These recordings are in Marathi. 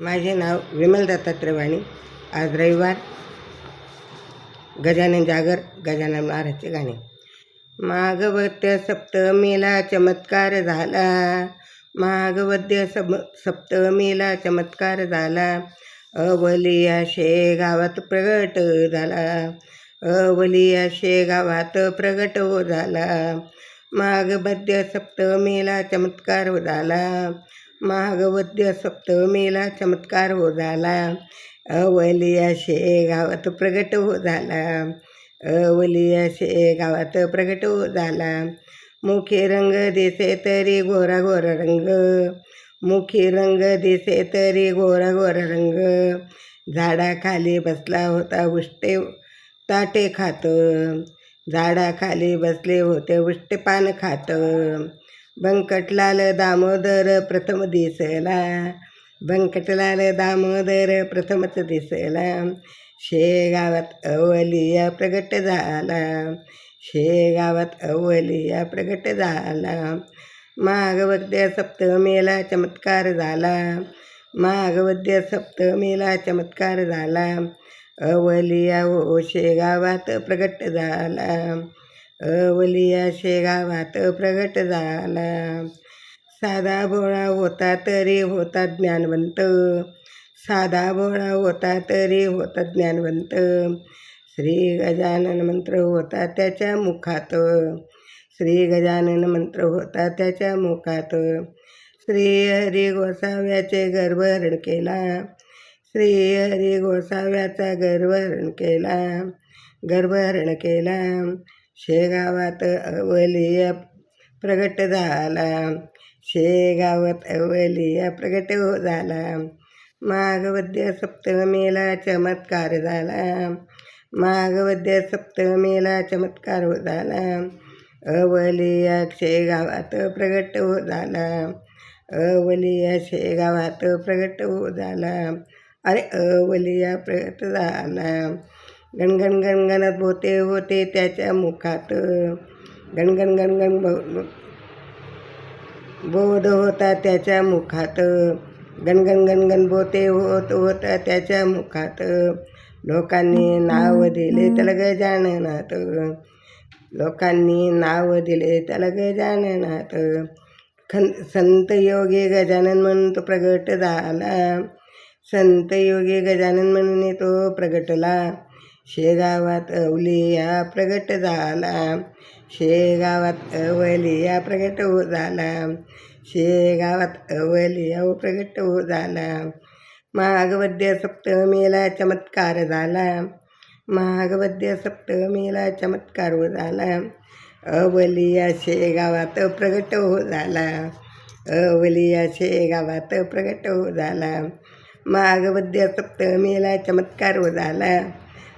माझे नाव विमल दत्तात्रय वाणी आज रविवार. गजानन जागर गजानन महाराजचे गाणे. मागवत्य सप्तमीला चमत्कार झाला. मागवद्य सम सप्तमीला चमत्कार झाला. अवलिया शेगावात प्रगट झाला. अवलिया शेगावात प्रगट हो झाला. मागवद्य सप्तमीला चमत्कार झाला. महागवद्य सप्तमीला चमत्कार हो झाला अवलिया शेगावात प्रगट हो झाला अवलिया शेगावात प्रगट हो झाला मुखी रंग दिसे तरी गोरा गोरा रंग मुखी रंग दिसे तरी गोरा गोरा रंग झाडाखाली बसला होता उष्टे ताटे खात झाडाखाली बसले होते उष्टे पान खात बंकटलाल दामोदर प्रथम दिसला. बंकटलाल दामोदर प्रथमच दिसला. शेगावात अवलिया प्रगट झाला. शेगावात अवलिया प्रगट झाला. मागवद्य सप्तमीला चमत्कार झाला. माघवद्य सप्तमीला चमत्कार झाला. अवलिया ओ शेगावात प्रगट झाला. अवलिया शेगावात प्रगट झाला. साधा भोळा होता तरी होता ज्ञानवंत. साधा भोळा होता तरी होता ज्ञानवंत. श्री गजानन मंत्र होता त्याच्या मुखात. श्री गजानन मंत्र होता त्याच्या मुखात. श्री हरी गोसाव्याचे गर्भहरण केला. श्री हरी गोसाव्याचा गर्भहरण केला. गर्भहरण केला. शेगावात अवलिया प्रगट झाला. शेगावात अवलिया प्रगट हो झाला. माघवद्य सप्तमीला चमत्कार झाला. माघवद्य सप्तमीला चमत्कार हो झाला. अवलिया शेगावात प्रगट हो झाला. अवलिया शेगावात प्रगट हो झाला. अरे अवलिया प्रगट झाला. गणगण गणगणत होते होते त्याच्या मुखात. गणगण गणगण बोध होता त्याच्या मुखात. गणगण गणगण बोते होत होता त्याच्या मुखात. लोकांनी नाव दिले त्याला गजाननात लोकांनी नाव दिले त्याला गजाननात खन संत योगी गजानन म्हणून तो प्रगट झाला. संत योगी गजानन म्हणून तो प्रगटला. शेगावात अवलिया प्रगट झाला शेगावात अवलिया प्रगट हो झाला शेगावात अवलिया हो प्रगट हो झाला माघवद्य सप्तमीला चमत्कार झाला माघवद्य सप्तमीला चमत्कार हो झाला अवलिया शेगावात प्रगट हो झाला अवलिया शेगावात प्रगट हो झाला माघवद्य सप्तमीला चमत्कार हो झाला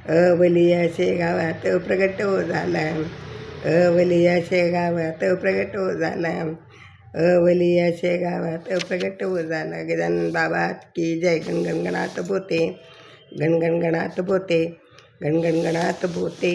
अवलिया शेगावात प्रगट हो झाला. अवलिया शेगावात प्रगट हो झाला. अवलिया शेगावात प्रगट हो झाला. गजानन बाबात की जय गणगणगणात बोते. गणगणगणात बोते. गणगणगणात बोते.